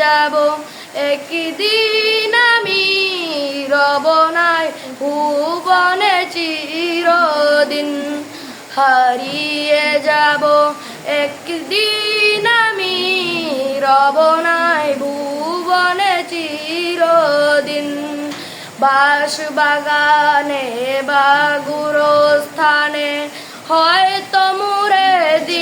যাব। একদিন আমি রব নাই, ভুবনে চিরদিন হারিয়ে যাব। একদিন আমি রব নাই, ভুবনে চিরদিন বাস বাগানে বা গুরস্থানে, হয়তো মুরে দিবে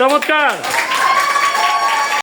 ভুবনে চিরদিন চমৎকার